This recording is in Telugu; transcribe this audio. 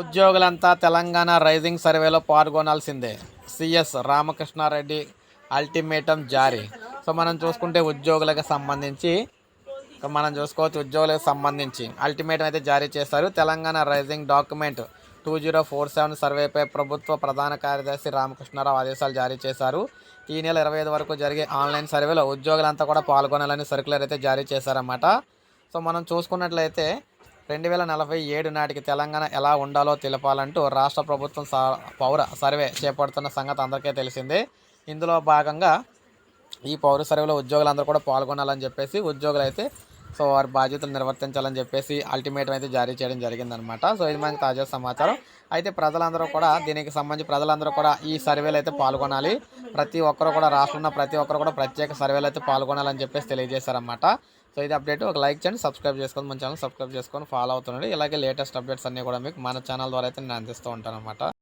ఉద్యోగులంతా తెలంగాణ రైజింగ్ సర్వేలో పాల్గొనాల్సిందే. సిఎస్ రామకృష్ణారెడ్డి అల్టిమేటం జారీ. సో మనం చూసుకుంటే ఉద్యోగులకు సంబంధించి మనం చూసుకోవచ్చు ఉద్యోగులకు సంబంధించి. అల్టిమేటం అయితే జారీ చేశారు. Telangana rising document two zero four seven సర్వేపై ప్రభుత్వ ప్రధాన కార్యదర్శి రామకృష్ణారావు ఆదేశాలు జారీ చేశారు. ఈ నెల ఇరవై ఐదు వరకు జరిగే ఆన్లైన్ సర్వేలో ఉద్యోగులంతా కూడా పాల్గొనాలని సర్కులర్ అయితే జారీ చేశారన్నమాట. సో మనం చూసుకున్నట్లయితే రెండు వేల నలభై ఏడు నాటికి తెలంగాణ ఎలా ఉండాలో తెలపాలంటూ రాష్ట్ర ప్రభుత్వం స- పౌర సర్వే చేపడుతున్న సంగతి అందరికీ తెలిసిందే. ఇందులో భాగంగా ఈ పౌర సర్వేలో ఉద్యోగులందరూ కూడా పాల్గొనాలని చెప్పేసి ఉద్యోగులు అయితే సో వారి బాధ్యతలు నిర్వర్తించాలని చెప్పేసి అల్టిమేటం అయితే జారీ చేయడం జరిగిందనమాట సో ఇది మనకి తాజా సమాచారం. అయితే ప్రజలందరూ కూడా దీనికి సంబంధించి ప్రజలందరూ కూడా ఈ సర్వేలు అయితే పాల్గొనాలి. ప్రతి ఒక్కరు కూడా రాష్ట్రంలో ప్రతి ఒక్కరు కూడా ప్రత్యేక సర్వేలు అయితే పాల్గొనాలని చెప్పేసి తెలియజేశారన్నమాట. సో ఇది అప్డేట్. ఒక లైక్ చేయండి సబ్స్క్రైబ్ చేసుకొని మన ఛానల్ సబ్స్క్రైబ్ చేసుకొని ఫాలో అవుతుండండి. ఇలాగే లేటెస్ట్ అప్డేట్స్ అన్నీ కూడా మీకు మన ఛానల్ ద్వారా అయితే నేను అందిస్తూ ఉంటాను అనమాట